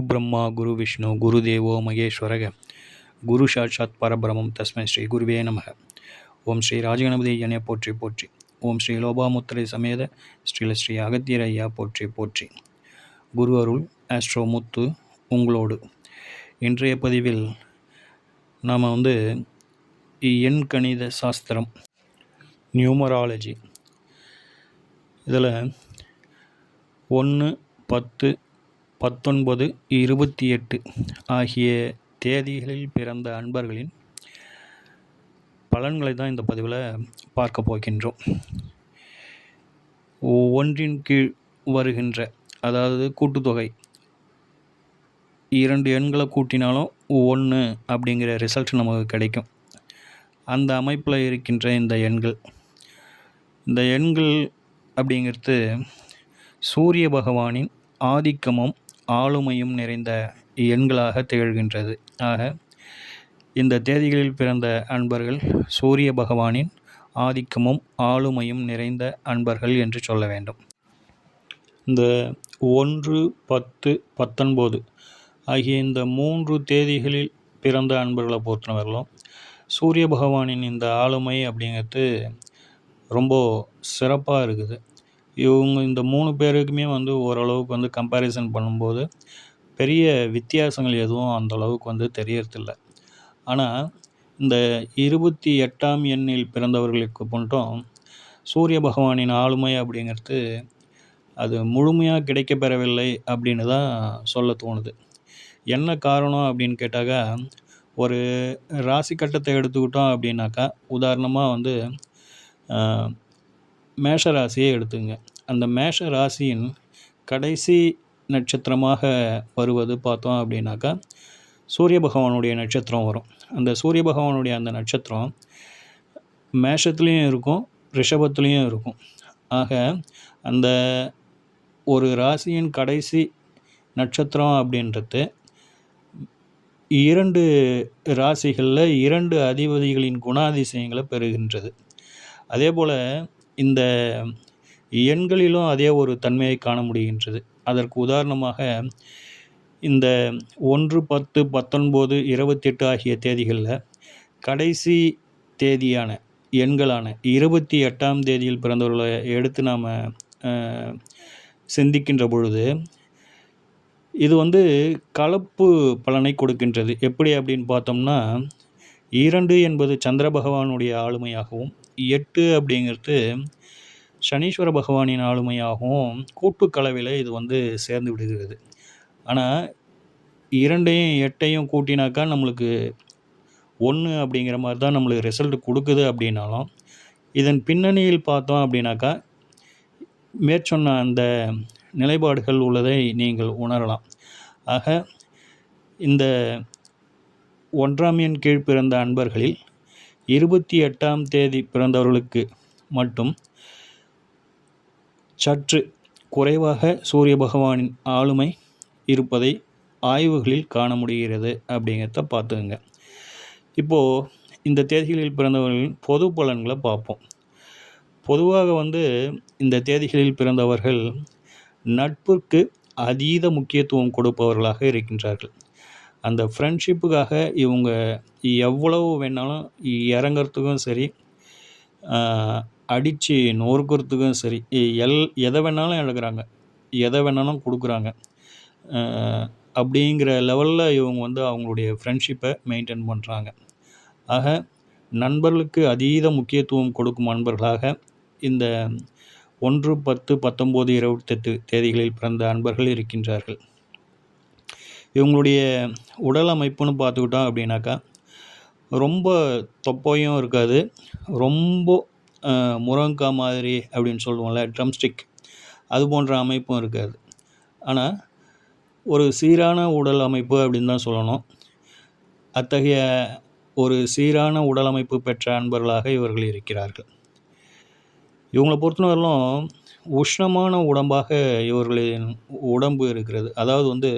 குரு பிரம்மா குரு விஷ்ணு குரு தேவோ மகேஸ்வரக குரு சாட்சாத் பரபிரமம் தஸ்மை ஸ்ரீ குருவே நமக ஓம் ஸ்ரீ ராஜகணபதி ஐயனே போற்றி போற்றி ஓம் ஸ்ரீ லோபாமுத்திரை சமேத ஸ்ரீல ஸ்ரீ அகத்தியர் ஐயா போற்றி போற்றி குரு அருள் ஆஸ்ட்ரோ முத்து உங்களோடு இன்றைய பதிவில் நாம் வந்து எண் கணித சாஸ்திரம் நியூமராலஜி இதில் ஒன்று பத்து பத்தொன்பது இருபத்தி எட்டு ஆகிய தேதிகளில் பிறந்த அன்பர்களின் பலன்களை தான் இந்த பதிவில் பார்க்க போகின்றோம். ஒன்றின் கீழ் வருகின்ற அதாவது கூட்டுத்தொகை இரண்டு எண்களை கூட்டினாலும் ஒன்று அப்படிங்கிற ரிசல்ட் நமக்கு கிடைக்கும். அந்த அமைப்பில் இருக்கின்ற இந்த எண்கள். இந்த எண்கள் அப்படிங்கிறது சூரிய பகவானின் ஆதிக்கமும் ஆளுமையும் நிறைந்த எண்களாக திகழ்கின்றது. ஆக இந்த தேதிகளில் பிறந்த அன்பர்கள் சூரிய பகவானின் ஆதிக்கமும் ஆளுமையும் நிறைந்த அன்பர்கள் என்று சொல்ல வேண்டும். இந்த ஒன்று பத்து பத்தொன்பது ஆகிய இந்த மூன்று தேதிகளில் பிறந்த அன்பர்களை பொறுத்தவரையிலும் சூரிய பகவானின் இந்த ஆளுமை அப்படிங்கிறது ரொம்ப சிறப்பாக இருக்குது. இவங்க இந்த மூணு பேருக்குமே வந்து ஓரளவுக்கு வந்து கம்பேரிசன் பண்ணும்போது பெரிய வித்தியாசங்கள் எதுவும் அந்த அளவுக்கு வந்து தெரியறதில்ல. ஆனால் இந்த இருபத்தி எட்டாம் எண்ணில் பிறந்தவர்களுக்கு மட்டும் சூரிய பகவானின் ஆளுமை அப்படிங்கிறது அது முழுமையாக கிடைக்கப்பெறவில்லை அப்படின்னு தான் சொல்ல தோணுது. என்ன காரணம் அப்படின்னு கேட்டாக்கா ஒரு ராசி கட்டத்தை எடுத்துக்கிட்டோம் அப்படின்னாக்கா உதாரணமாக வந்து மேஷ ராசியை எடுத்துங்க. அந்த மேஷ ராசியின் கடைசி நட்சத்திரமாக வருவது பார்த்தோம் அப்படின்னாக்கா சூரிய பகவானுடைய நட்சத்திரம் வரும். அந்த சூரிய பகவானுடைய அந்த நட்சத்திரம் மேஷத்துலேயும் இருக்கும் ரிஷபத்துலேயும் இருக்கும். ஆக அந்த ஒரு ராசியின் கடைசி நட்சத்திரம் அப்படின்றது இரண்டு ராசிகளில் இரண்டு அதிபதிகளின் குணாதிசயங்களை பெறுகின்றது. அதே போல் இந்த எண்களிலும் அதே ஒரு தன்மையை காண முடிகின்றது. அதற்கு உதாரணமாக இந்த ஒன்று பத்து பத்தொன்பது இருபத்தெட்டு ஆகிய தேதிகளில் கடைசி தேதியான எண்களான இருபத்தி எட்டாம் தேதியில் பிறந்தவர்களை எடுத்து நாம் சிந்திக்கின்ற பொழுது இது வந்து கலப்பு பலனை கொடுக்கின்றது. எப்படி அப்படின்னு பார்த்தோம்னா இரண்டு என்பது சந்திர பகவானுடைய ஆளுமையாகவும் எட்டு அப்படிங்கிறது சனீஸ்வர பகவானின் ஆளுமையாகவும் கூட்டு கலவையில் இது வந்து சேர்ந்து விடுகிறது. ஆனால் இரண்டையும் எட்டையும் கூட்டினாக்கா நம்மளுக்கு ஒன்று அப்படிங்கிற மாதிரி தான் நம்மளுக்கு ரிசல்ட் கொடுக்குது அப்படின்னாலும் இதன் பின்னணியில் பார்த்தோம் அப்படின்னாக்கா மேற்சொன்ன அந்த நிலைப்பாடுகள் உள்ளதை நீங்கள் உணரலாம். ஆக இந்த ஒன்றாம் எண் கீழ் பிறந்த அன்பர்களில் இருபத்தி எட்டாம் தேதி பிறந்தவர்களுக்கு மட்டும் சற்று குறைவாக சூரிய பகவானின் ஆளுமை இருப்பதை ஆய்வுகளில் காண முடிகிறது அப்படிங்கிறத பார்த்துக்குங்க. இப்போது இந்த தேதிகளில் பிறந்தவர்களின் பொது பலன்களை பார்ப்போம். பொதுவாக வந்து இந்த தேதிகளில் பிறந்தவர்கள் நட்புக்கு அதீத முக்கியத்துவம் கொடுப்பவர்களாக இருக்கின்றார்கள். அந்த ஃப்ரெண்ட்ஷிப்புக்காக இவங்க எவ்வளவு வேணாலும் இறங்கிறதுக்கும் சரி அடித்து நொறுக்கிறதுக்கும் சரி எல் எதை வேணாலும் இழக்கிறாங்க. எதை வேணாலும் கொடுக்குறாங்க. அப்படிங்கிற லெவலில் இவங்க வந்து அவங்களுடைய ஃப்ரெண்ட்ஷிப்பை மெயின்டைன் பண்ணுறாங்க ஆக நண்பர்களுக்கு அதீத முக்கியத்துவம் கொடுக்கும் நண்பர்களாக இந்த ஒன்று பத்து பத்தொம்போது இருபத்தெட்டு தேதிகளில் பிறந்த அன்பர்கள் இருக்கின்றார்கள். இவங்களுடைய உடல் அமைப்புன்னு பார்த்துக்கிட்டோம் அப்படின்னாக்கா ரொம்ப தொப்பையும் இருக்காது. ரொம்ப முருங்கக்காய் மாதிரி அப்படின்னு சொல்லுவோம்ல ட்ரம்ஸ்டிக் அது போன்ற அமைப்பும் இருக்காது. ஆனால் ஒரு சீரான உடல் அமைப்பு அப்படின்னு தான் சொல்லணும். அத்தகைய ஒரு சீரான உடல் அமைப்பு பெற்ற அன்பர்களாக இவர்கள் இருக்கிறார்கள். இவங்களை பொறுத்தவரையிலும் உஷ்ணமான உடம்பாக இவர்களின் உடம்பு இருக்கிறது. அதாவது வந்து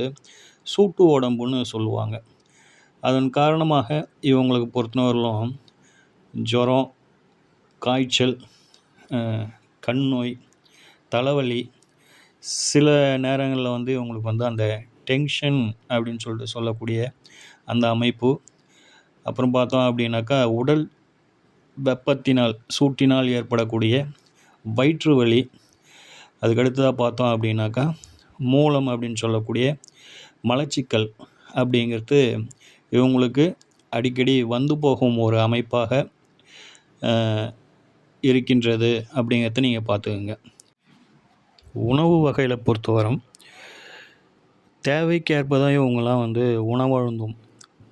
சூட்டு உடம்புன்னு சொல்லுவாங்க. அதன் காரணமாக இவங்களுக்கு பொறுத்தவரையிலும் ஜுரம் காய்ச்சல் கண் நோய் தலைவலி சில நேரங்களில் வந்து இவங்களுக்கு வந்து அந்த டென்ஷன் அப்படின்னு சொல்லிட்டு சொல்லக்கூடிய அந்த அமைப்பு. அப்புறம் பார்த்தோம் அப்படின்னாக்கா உடல் வெப்பத்தினால் சூட்டினால் ஏற்படக்கூடிய வயிற்று வலி. அதுக்கடுத்ததாக பார்த்தோம் அப்படின்னாக்கா மூலம் அப்படின்னு சொல்லக்கூடிய மலச்சிக்கல் அப்படிங்கிறது இவங்களுக்கு அடிக்கடி வந்து போகும் ஒரு அமைப்பாக இருக்கின்றது அப்படிங்கிறத நீங்கள் பார்த்துக்கோங்க. உணவு வகையில் பொறுத்தவரம் தேவைக்கேற்ப தான் இவங்கெல்லாம் வந்து உணவழுந்தும்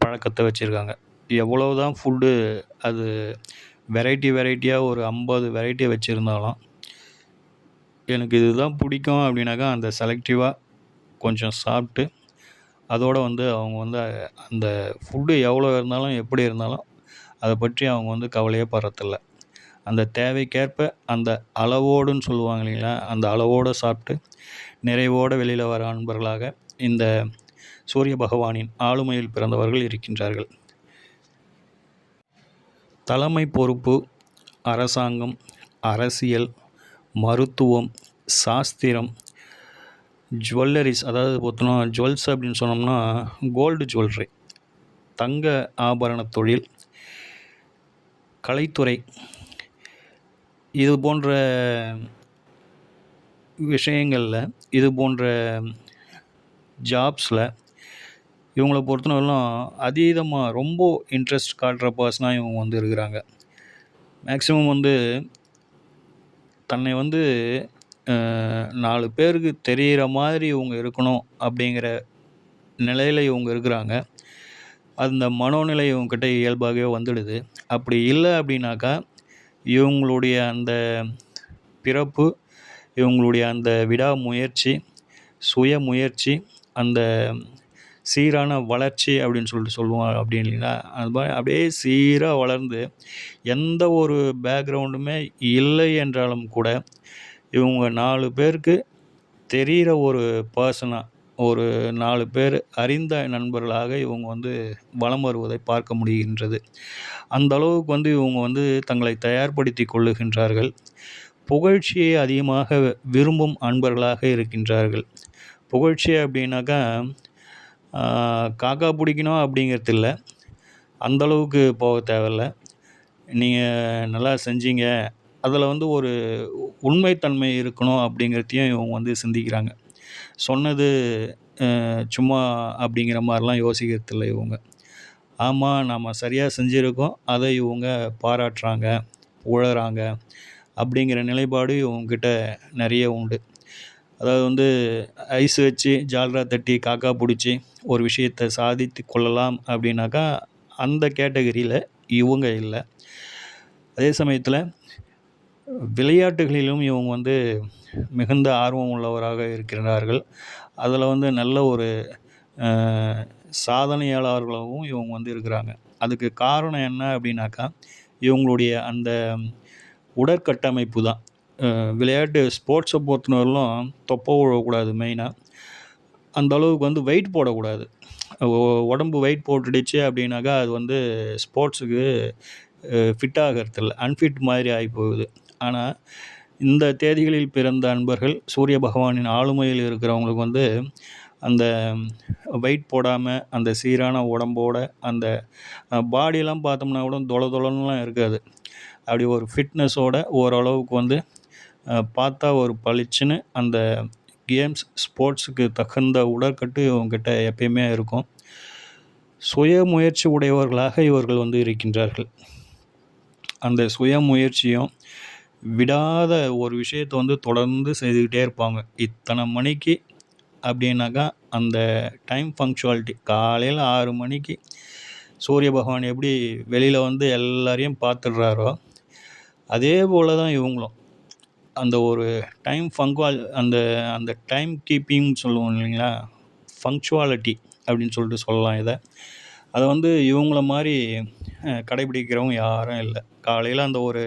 பழக்கத்தை வச்சுருக்காங்க. எவ்வளோ தான் ஃபுட்டு அது வெரைட்டி வெரைட்டியாக ஒரு ஐம்பது வெரைட்டி வச்சுருந்தாலும் எனக்கு இதுதான் பிடிக்கும் அப்படின்னாக்கா அந்த செலக்டிவாக கொஞ்சம் சாப்பிட்டு அதோடு வந்து அவங்க வந்து அந்த ஃபுட்டு எவ்வளோ இருந்தாலும் எப்படி இருந்தாலும் அதை பற்றி அவங்க வந்து கவலையே படுறதில்ல. அந்த தேவைக்கேற்ப அந்த அளவோடுன்னு சொல்லுவாங்க இல்லைங்களா? அந்த அளவோடு சாப்பிட்டு நிறைவோடு வெளியில் வர அன்பர்களாக இந்த சூரிய பகவானின் ஆளுமையில் பிறந்தவர்கள் இருக்கின்றார்கள். தலைமை பொறுப்பு அரசாங்கம் அரசியல் மருத்துவம் சாஸ்திரம் ஜுவல்லரிஸ் அதாவது பார்த்தோன்னா ஜுவல்ஸ் அப்படின்னு சொன்னோம்னா கோல்டு ஜுவல்லரி தங்க ஆபரண தொழில் கலைத்துறை இது போன்ற விஷயங்களில் இது போன்ற ஜாப்ஸில் இவங்கள பொறுத்தவரையிலும் அதீதமாக ரொம்ப இன்ட்ரெஸ்ட் காட்டுற பர்சனாக இவங்க வந்து இருக்கிறாங்க. மேக்ஸிமம் வந்து தன்னை வந்து நாலு பேருக்கு தெரிகிற மாதிரி இவங்க இருக்கணும் அப்படிங்கிற நிலையில் இவங்க இருக்கிறாங்க. அந்த மனோநிலை இவங்கக்கிட்ட இயல்பாகவே வந்துடுது. அப்படி இல்லை அப்படின்னாக்கா இவங்களுடைய அந்த பிறப்பு இவங்களுடைய அந்த விடாமுயற்சி சுய முயற்சி அந்த சீரான வளர்ச்சி அப்படின்னு சொல்லிட்டு சொல்லுவோம் அப்படி இல்லைங்களா? அது மாதிரி அப்படியே சீராக வளர்ந்து எந்த ஒரு பேக்ரவுண்டுமே இல்லை என்றாலும் கூட இவங்க நாலு பேருக்கு தெரிகிற ஒரு பர்சனாக ஒரு நாலு பேர் அறிந்த நண்பர்களாக இவங்க வந்து வலம் வருவதை பார்க்க முடிகின்றது. அந்த அளவுக்கு வந்து இவங்க வந்து தங்களை தயார்படுத்தி கொள்ளுகின்றார்கள். புகழ்ச்சியை அதிகமாக விரும்பும் அன்பர்களாக இருக்கின்றார்கள். புகழ்ச்சி அப்படின்னாக்கா காக்கா பிடிக்கணும் அப்படிங்கிறது இல்லை. அந்தளவுக்கு போக தேவையில்ல. நீங்கள் நல்லா செஞ்சீங்க அதில் வந்து ஒரு உண்மைத்தன்மை இருக்கணும் அப்படிங்கிறதையும் இவங்க வந்து சிந்திக்கிறாங்க. சொன்னது சும்மா அப்படிங்கிற மாதிரிலாம் யோசிக்கிறதில்ல இவங்க. ஆமாம் நாம் சரியாக செஞ்சுருக்கோம். அதை இவங்க பாராட்டுறாங்க உழறாங்க அப்படிங்கிற நிலைப்பாடு இவங்கக்கிட்ட நிறைய உண்டு. அதாவது வந்து ஐஸ் வச்சு ஜால்ரா தட்டி காக்கா பிடிச்சி ஒரு விஷயத்தை சாதித்து கொள்ளலாம் அப்படின்னாக்கா அந்த கேட்டகரியில் இவங்க இல்லை. அதே சமயத்தில் விளையாட்டுகளிலும் இவங்க வந்து மிகுந்த ஆர்வம் உள்ளவராக இருக்கிறார்கள். அதில் வந்து நல்ல ஒரு சாதனையாளர்களாகவும் இவங்க வந்து இருக்கிறாங்க. அதுக்கு காரணம் என்ன அப்படின்னாக்கா இவங்களுடைய அந்த உடற்கட்டமைப்பு தான். விளையாட்டு ஸ்போர்ட்ஸை பொறுத்தவரையிலும் தொப்பை விழக்கூடாது மெயினாக அந்த அளவுக்கு வந்து வெயிட் போடக்கூடாது. உடம்பு வெயிட் போட்டுடுச்சு அப்படின்னாக்கா அது வந்து ஸ்போர்ட்ஸுக்கு ஃபிட் இல்லை அன்ஃபிட் மாதிரி ஆகி போகுது ஆனால் இந்த தேதிகளில் பிறந்த அன்பர்கள் சூரிய பகவானின் ஆளுமையில் இருக்கிறவங்களுக்கு வந்து அந்த வெயிட் போடாமல் அந்த சீரான உடம்போட அந்த பாடியெல்லாம் பார்த்தோம்னா கூட தொல தொலன்னுலாம் இருக்காது. அப்படி ஒரு ஃபிட்னஸோட ஓரளவுக்கு வந்து பார்த்தா ஒரு பளிச்சுன்னு அந்த கேம்ஸ் ஸ்போர்ட்ஸுக்கு தகுந்த உடற்கட்டு இவங்ககிட்ட எப்பயுமே இருக்கும். சுய முயற்சி உடையவர்களாக இவர்கள் வந்து இருக்கின்றார்கள். அந்த சுய முயற்சியும் விடாத ஒரு விஷயத்தை வந்து தொடர்ந்து செய்துக்கிட்டே இருப்பாங்க. இத்தனை மணிக்கு அப்படின்னாக்கா அந்த டைம் ஃபங்க்ஷுவாலிட்டி காலையில் ஆறு மணிக்கு சூரிய பகவான் எப்படி வெளியில் வந்து எல்லாரையும் பார்த்துடுறாரோ அதே போல் தான் இவங்களும். அந்த ஒரு டைம் ஃபங்க்வால் அந்த அந்த டைம் கீப்பிங் சொல்லுவோம் இல்லைங்களா? ஃபங்க்சுவாலிட்டி அப்படின்னு சொல்லிட்டு சொல்லலாம் இதை. அதை வந்து இவங்கள மாதிரி கடைபிடிக்கிறவங்க யாரும் இல்லை. காலையில் அந்த ஒரு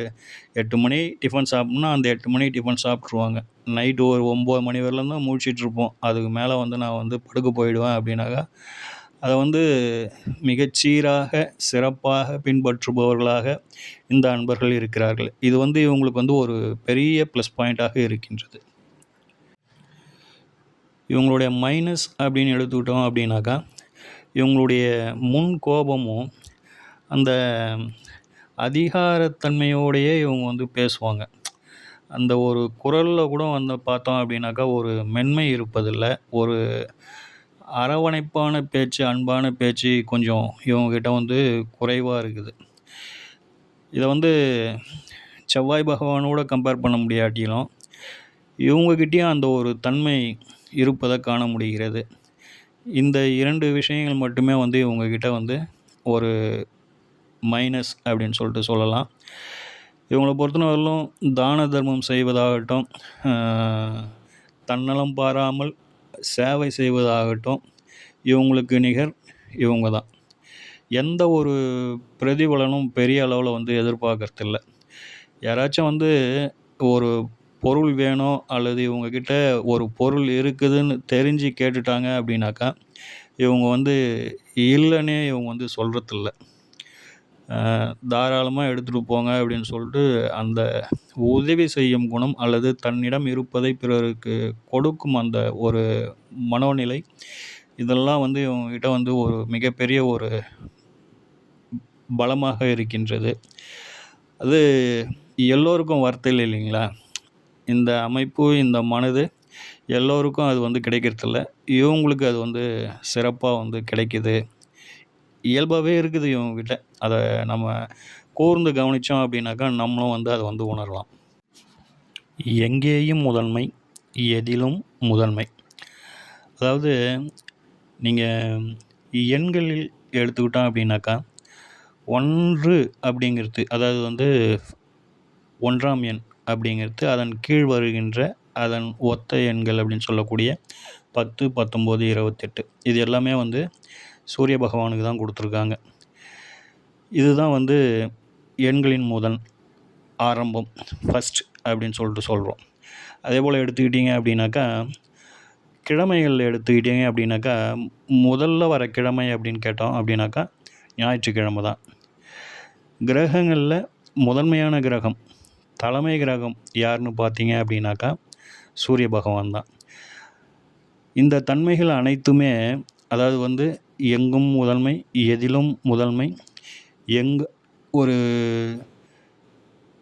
எட்டு மணி டிஃபன் சாப்பிட்ணுன்னா அந்த எட்டு மணி டிஃபன் சாப்பிட்ருவாங்க நைட்டு ஒரு ஒம்பது மணி வரலாம் தான் முழிச்சிட்ருப்போம் அதுக்கு மேலே வந்து நான் வந்து படுக்க போயிடுவேன் அப்படின்னாக்கா அதை வந்து மிகச்சீராக சிறப்பாக பின்பற்றுபவர்களாக இந்த அன்பர்கள் இருக்கிறார்கள். இது வந்து இவங்களுக்கு வந்து ஒரு பெரிய ப்ளஸ் பாயிண்ட்டாக இருக்கின்றது. இவங்களுடைய மைனஸ் அப்படின்னு எடுத்துக்கிட்டோம் அப்படின்னாக்கா இவங்களுடைய முன் கோபமும் அந்த அதிகாரத்தன்மையோடையே இவங்க வந்து பேசுவாங்க. அந்த ஒரு குரலில் கூட வந்து பார்த்தோம் அப்படின்னாக்கா ஒரு மென்மை இருப்பதில்லை. ஒரு அரவணைப்பான பேச்சு அன்பான பேச்சு கொஞ்சம் இவங்கக்கிட்ட வந்து குறைவாக இருக்குது. இதை வந்து செவ்வாய் பகவானோட கம்பேர் பண்ண முடியாட்டிலும் இவங்கக்கிட்டேயும் அந்த ஒரு தன்மை இருப்பதை காண முடிகிறது. இந்த இரண்டு விஷயங்கள் மட்டுமே வந்து இவங்கக்கிட்ட வந்து ஒரு மைனஸ் அப்படின்னு சொல்லிட்டு சொல்லலாம். இவங்களை பொறுத்தவரையிலும் தான தர்மம் செய்வதாகட்டும் தன்னலம் பாராமல் சேவை செய்வதாகட்டும் இவங்களுக்கு நிகர் இவங்க தான். எந்த ஒரு பிரதிபலனும் பெரிய அளவில் வந்து எதிர்பார்க்கறதில்ல. யாராச்சும் வந்து ஒரு பொருள் வேணும் அல்லது இவங்கக்கிட்ட ஒரு பொருள் இருக்குதுன்னு தெரிஞ்சு கேட்டுட்டாங்க அப்படின்னாக்கா இவங்க வந்து இல்லைன்னே இவங்க வந்து சொல்கிறதில்ல தாராளமாக எடுத்துகிட்டு போங்க அப்படின்னு சொல்லிட்டு அந்த உதவி செய்யும் குணம் அல்லது தன்னிடம் இருப்பதை பிறருக்கு கொடுக்கும் அந்த ஒரு மனோநிலை இதெல்லாம் வந்து இவங்ககிட்ட வந்து ஒரு மிகப்பெரிய ஒரு பலமாக இருக்கின்றது. அது எல்லோருக்கும் வார்த்தையில் இல்லைங்களா? இந்த அமைப்பு இந்த மனது எல்லோருக்கும் அது வந்து கிடைக்கிறதில்ல. இவங்களுக்கு அது வந்து சிறப்பாக வந்து கிடைக்கிது. இயல்பாகவே இருக்குது இவங்ககிட்ட அதை நம்ம கூர்ந்து கவனித்தோம் அப்படின்னாக்கா நம்மளும் வந்து அதை வந்து உணரலாம். எங்கேயும் முதன்மை எதிலும் முதன்மை. அதாவது நீங்கள் எண்களில் எடுத்துக்கிட்டோம் அப்படின்னாக்கா ஒன்று அப்படிங்கிறது அதாவது வந்து ஒன்றாம் எண் அப்படிங்கிறது அதன் கீழ் வருகின்ற அதன் ஒத்த எண்கள் அப்படின்னு சொல்லக்கூடிய பத்து பத்தொம்போது இருபத்தெட்டு. இது எல்லாமே வந்து சூரிய பகவானுக்கு தான் கொடுத்துருக்காங்க. இதுதான் வந்து எண்களின் முதல் ஆரம்பம் ஃபஸ்ட் அப்படின்னு சொல்லிட்டு சொல்கிறோம் அதே போல் எடுத்துக்கிட்டிங்க அப்படின்னாக்கா கிழமைகள் எடுத்துக்கிட்டிங்க அப்படின்னாக்கா முதல்ல வர கிழமை அப்படின்னு கேட்டோம் அப்படின்னாக்கா ஞாயிற்றுக்கிழமை தான். கிரகங்களில் முதன்மையான கிரகம் தலைமை கிரகம் யாருன்னு பார்த்தீங்க அப்படின்னாக்கா சூரிய பகவான் தான். இந்த தன்மைகள் அனைத்துமே அதாவது வந்து எங்கும் முதன்மை எதிலும் முதன்மை எங் ஒரு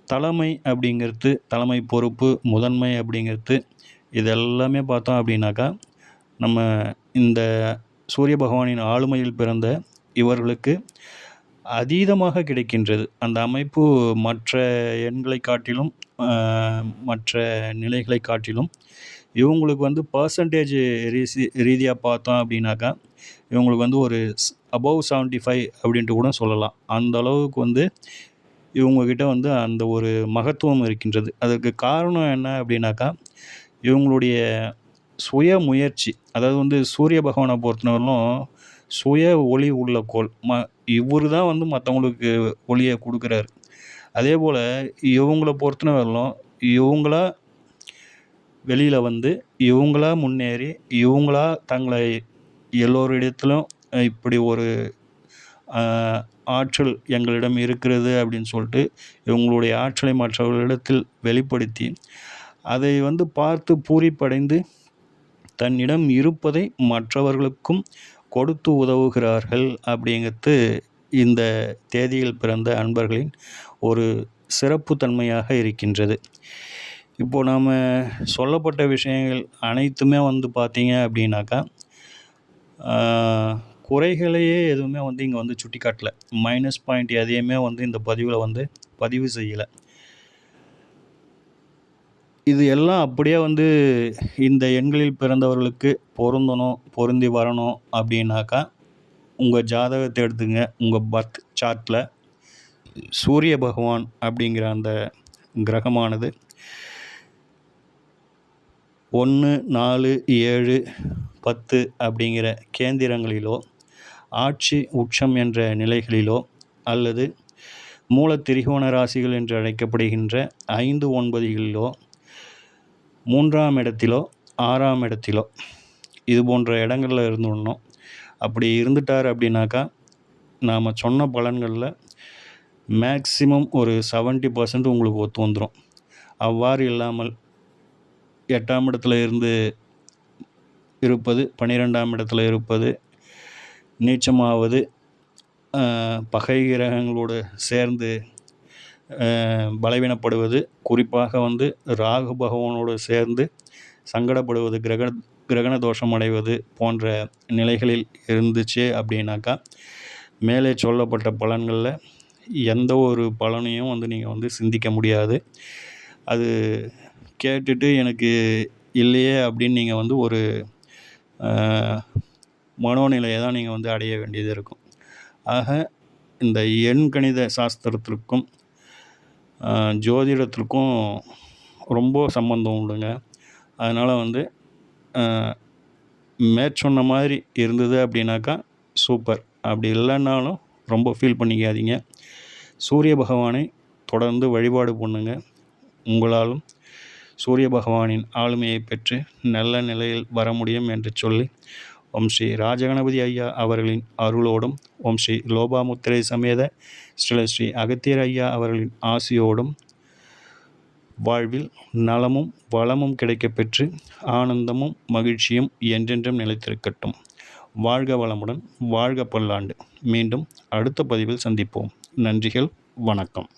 தலைமை அப்படிங்கிறது தலைமை பொறுப்பு முதன்மை அப்படிங்கிறது இது எல்லாமே பார்த்தோம் அப்படின்னாக்கா நம்ம இந்த சூரிய பகவானின் ஆளுமையில் பிறந்த இவர்களுக்கு அதீதமாக கிடைக்கின்றது. அந்த அமைப்பு மற்ற எண்களை காட்டிலும் மற்ற நிலைகளை காட்டிலும் இவங்களுக்கு வந்து பர்சன்டேஜ் ரீசி ரீதியாக பார்த்தோம் அப்படின்னாக்கா இவங்களுக்கு வந்து ஒரு அபவ் செவன்ட்டி ஃபைவ் அப்படின்ட்டு கூட சொல்லலாம். அந்த அளவுக்கு வந்து இவங்கக்கிட்ட வந்து அந்த ஒரு மகத்துவம் இருக்கின்றது. அதற்கு காரணம் என்ன அப்படின்னாக்கா இவங்களுடைய சுய முயற்சி அதாவது வந்து சூரிய பகவானை பொறுத்தவரையிலும் சுய ஒளி உள்ள கோள் ம இவர் தான் வந்து மற்றவங்களுக்கு ஒளியை கொடுக்குறாரு. அதே போல் இவங்கள பொறுத்தவரையிலும் இவங்களா வெளியில் வந்து இவங்களா முன்னேறி இவங்களா தங்களை எல்லோரிடத்திலும் இப்படி ஒரு ஆற்றல் எங்களிடம் இருக்கிறது அப்படின்னு சொல்லிட்டு இவங்களுடைய ஆற்றலை மற்றவர்களிடத்தில் வெளிப்படுத்தி அதை வந்து பார்த்து பூரிப்படைந்து தன்னிடம் இருப்பதை மற்றவர்களுக்கும் கொடுத்து உதவுகிறார்கள் அப்படிங்கிறது இந்த தேதியில் பிறந்த அன்பர்களின் ஒரு சிறப்பு தன்மையாக இருக்கின்றது. இப்போது நாம் சொல்லப்பட்ட விஷயங்கள் அனைத்துமே வந்து பார்த்தீங்க அப்படின்னாக்கா குறைகளையே எதுவுமே வந்து இங்கே வந்து சுட்டி காட்டல மைனஸ் பாயிண்ட் எதையுமே வந்து இந்த பதிவில் வந்து பதிவு செய்யலை. இது எல்லாம் அப்படியே வந்து இந்த எண்களில் பிறந்தவர்களுக்கு பொருந்தணும் பொருந்தி வரணும் அப்படின்னாக்கா உங்கள் ஜாதகத்தை எடுத்துங்க. உங்கள் பர்த் சார்ட்டில் சூரிய பகவான் அப்படிங்கிற அந்த கிரகமானது ஒன்று நாலு ஏழு பத்து அப்படிங்கிற கேந்திரங்களிலோ ஆட்சி உச்சம் என்ற நிலைகளிலோ அல்லது மூல திரிகோண ராசிகள் என்று அழைக்கப்படுகின்ற ஐந்து ஒன்பதுகளிலோ மூன்றாம் இடத்திலோ ஆறாம் இடத்திலோ இது போன்ற இடங்களில் இருந்துடணும். அப்படி இருந்துட்டார் அப்படின்னாக்கா நாம் சொன்ன பலன்களில் மேக்சிமம் ஒரு செவன்ட்டி பர்சன்ட் உங்களுக்கு ஒத்து வந்துடும் அவ்வாறு இல்லாமல் எட்டாம் இடத்துல இருந்து இருப்பது பன்னிரெண்டாம் இடத்துல இருப்பது நீச்சமாவது பகை கிரகங்களோடு சேர்ந்து பலவீனப்படுவது குறிப்பாக வந்து ராகு பகவானோடு சேர்ந்து சங்கடப்படுவது கிரக கிரகண தோஷம் அடைவது போன்ற நிலைகளில் இருந்துச்சு அப்படின்னாக்கா மேலே சொல்லப்பட்ட பலன்களில் எந்த ஒரு பலனையும் வந்து நீங்கள் வந்து சிந்திக்க முடியாது. அது கேட்டுட்டு எனக்கு இல்லையே அப்படின்னு நீங்கள் வந்து ஒரு மனோநிலையை தான் நீங்கள் வந்து அடைய வேண்டியது இருக்கும். ஆக இந்த எண் கணித சாஸ்திரத்திற்கும் ஜோதிடத்திற்கும் ரொம்ப சம்பந்தம் உண்டுங்க. அதனால் வந்து மேற்சொன்ன மாதிரி இருந்தது அப்படின்னாக்கா சூப்பர். அப்படி இல்லைன்னாலும் ரொம்ப ஃபீல் பண்ணிக்காதீங்க. சூரிய பகவானை தொடர்ந்து வழிபாடு பண்ணுங்க. உங்களாலும் சூரிய பகவானின் ஆளுமையை பெற்று நல்ல நிலையில் வர முடியும் என்று சொல்லி ஓம் ஸ்ரீ ராஜகணபதி ஐயா அவர்களின் அருளோடும் ஓம் ஸ்ரீ லோபாமுத்திரை சமேத ஸ்ரீல ஸ்ரீ அகத்தியர் ஐயா அவர்களின் ஆசியோடும் வாழ்வில் நலமும் வளமும் கிடைக்கப்பெற்று ஆனந்தமும் மகிழ்ச்சியும் என்றென்றும் நிலைத்திருக்கட்டும். வாழ்க வளமுடன் வாழ்க பல்லாண்டு. மீண்டும் அடுத்த பதிவில் சந்திப்போம். நன்றிகள் வணக்கம்.